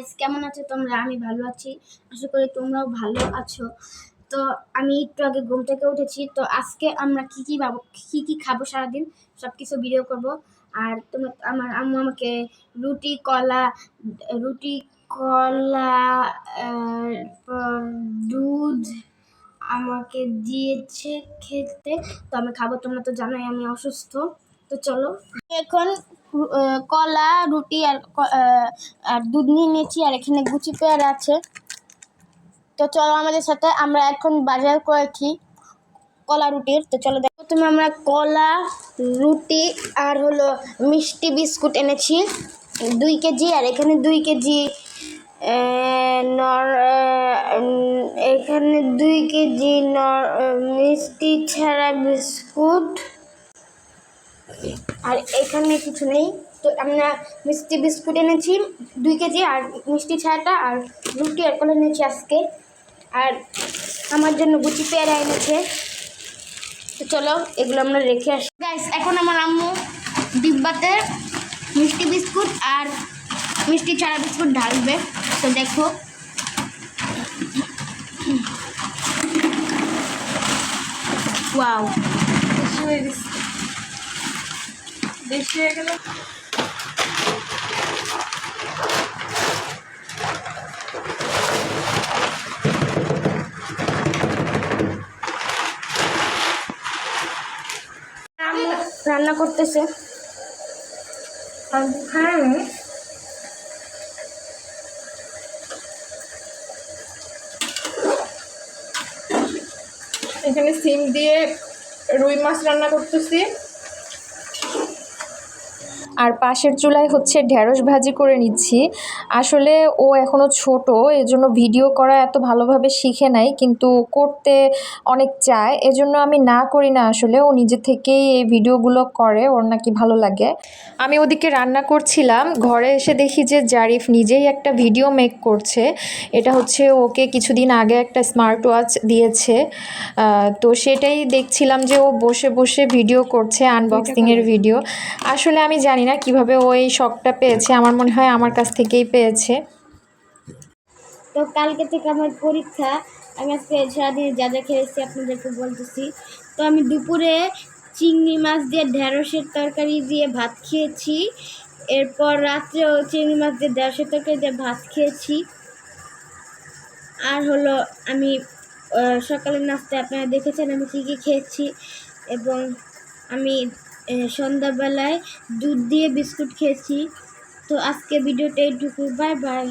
Guys কেমন আছো তোমরা? আমি ভালো আছি। আশা করি তোমরাও ভালো আছো। তো আমি একটু আগে ঘুম থেকে উঠেছি। তো আজকে আমরা কি কি ভাবো কি কি খাব সারাদিন? সব কিছু ভিডিও করব। আর তোমরা আমার আম্মু আমাকে রুটি, কলা রুটি, কলা দুধ আমাকে দিয়েছে খেতে। তো আমি খাব, তোমরা তো জানোই আমি অসুস্থ। তো চলো। এখন কলা, রুটি আর আর দুধ নিয়ে নিয়েছি আর এখানে গুচি পেয়ারা আছে। তো চলো আমাদের সাথে আমরা এখন বাজার করেছি কলা, রুটির। তো চলো দেখো তুমি আমরা কলা, রুটি আর হলো মিষ্টি বিস্কুট এনেছি। দুই কেজি আর এখানে দুই কেজি নর এখানে দুই কেজি নর, মিষ্টি ছাড়া বিস্কুট। আর এখানে কিছু নেই। তো আমরা মিষ্টি বিস্কুট এনেছি, দুই কেজি, আর মিষ্টি ছাড়াটা আর রুটি আর কলা এনেছি আজকে। আর আমার জন্য গুচি পেয়ারা এনেছে। তো চলো, এগুলো আমরা রেখে আসি। গাইস এখন আমার আম্মু ডিব্বাতে মিষ্টি বিস্কুট আর মিষ্টি ছাড়া বিস্কুট ঢালবে। তো দেখো। ওয়াও বেশি হয়ে গেল? রান্না করতেছে। হ্যাঁ। এখানে সিম দিয়ে রুই মাছ রান্না করতেছি। আর পাশের চুলায় হচ্ছে ঢ্যাঁড়স ভাজি করে নিচ্ছি। আসলে ও এখনও ছোট এজন্য ভিডিও করা এত ভালোভাবে শিখে নাই কিন্তু করতে অনেক চায়। এজন্য আমি না করি না আসলে ও নিজে থেকেই এই ভিডিওগুলো করে ওর নাকি ভালো লাগে। আমি ওদিকে রান্না করছিলাম ঘরে এসে দেখি যে জারিফ নিজেই একটা ভিডিও মেক করছে। এটা হচ্ছে ওকে কিছুদিন আগে একটা স্মার্ট ওয়াচ দিয়েছে। তো সেটাই দেখছিলাম যে ও বসে বসে ভিডিও করছে আনবক্সিংয়ের ভিডিও। আসলে আমি জানি না কীভাবে ও এই শখটা পেয়েছে, আমার মনে হয় আমার কাছ থেকেই পেয়েছে। তো কালকে থেকে আমার পরীক্ষা, আমি আজকে সারাদিন যা যা খেয়েছি আপনাদেরকে বলতেছি। তো আমি দুপুরে চিংড়ি মাছ দিয়ে ঢেঁড়সের তরকারি দিয়ে ভাত খেয়েছি, এরপর রাত্রেও চিংড়ি মাছ দিয়ে ঢেঁড়সের তরকারি দিয়ে ভাত খেয়েছি। আর হলো আমি সকালের নাস্তায় আপনারা দেখেছেন আমি কী কী খেয়েছি, এবং আমি সন্ধ্যাবেলায় দুধ দিয়ে বিস্কুট খেয়েছি। তো আজকে ভিডিওটা এইটুকু। Bye bye.